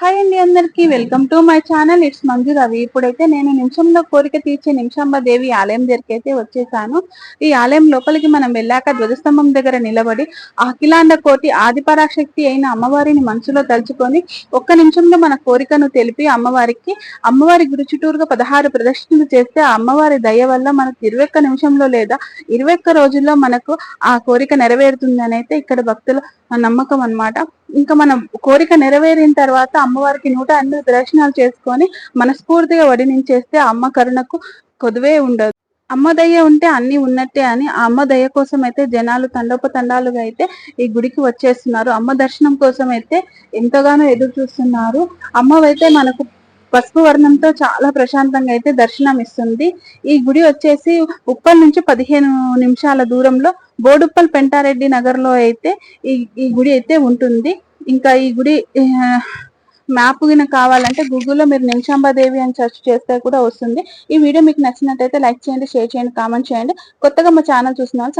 Hi అండి అందరికి. Welcome to my channel. It's Manju Ravi. ఇప్పుడైతే నేను నిమిషంలో కోరిక తీర్చే నిమిషాంబ దేవి ఆలయం దగ్గరికి అయితే వచ్చేసాను. ఈ ఆలయం లోపలికి మనం వెళ్ళాక ధ్వజస్తంభం దగ్గర నిలబడి అఖిలాండ కోటి ఆదిపరాశక్తి అయిన అమ్మవారిని మనసులో తలుచుకొని ఒక్క నిమిషంలో మన కోరికను తెలిపి అమ్మవారికి అమ్మవారి గురి చుట్టూరుగా పదహారు ప్రదక్షిణలు చేస్తే ఆ అమ్మవారి దయ వల్ల మనకు ఇరవై నిమిషంలో లేదా ఇరవై ఒక్క రోజుల్లో మనకు ఆ కోరిక నెరవేరుతుంది అయితే ఇక్కడ భక్తుల నమ్మకం అనమాట ఇంకా మనం కోరిక నెరవేరిన తర్వాత అమ్మవారికి నూట ఎనిమిది ప్రదక్షిణాలు చేసుకొని మనస్ఫూర్తిగా వడినించేస్తే అమ్మ కరుణకు కొదువే ఉండదు. అమ్మ దయ ఉంటే అన్ని ఉన్నట్టే అని ఆ అమ్మ దయ కోసం అయితే జనాలు తండోపతండాలుగా అయితే ఈ గుడికి వచ్చేస్తున్నారు. అమ్మ దర్శనం కోసం అయితే ఎంతగానో ఎదురు చూస్తున్నారు అమ్మవైతే మనకు పసుపు వర్ణంతో చాలా ప్రశాంతంగా అయితే దర్శనం ఇస్తుంది ఈ గుడి వచ్చేసి ఉప్పల్ నుంచి పదిహేను నిమిషాల దూరంలో బోడుప్పల్ పెంటారెడ్డి నగర్లో అయితే ఈ ఈ గుడి అయితే ఉంటుంది. ఇంకా ఈ గుడి మ్యాప్ గిన కావాలంటే గూగుల్లో మీరు నిమిషాంబాదేవి అని సెర్చ్ చేస్తే కూడా వస్తుంది. ఈ వీడియో మీకు నచ్చినట్టయితే లైక్ చేయండి షేర్ చేయండి కామెంట్ చేయండి. కొత్తగా మా ఛానల్ చూసిన వాళ్ళు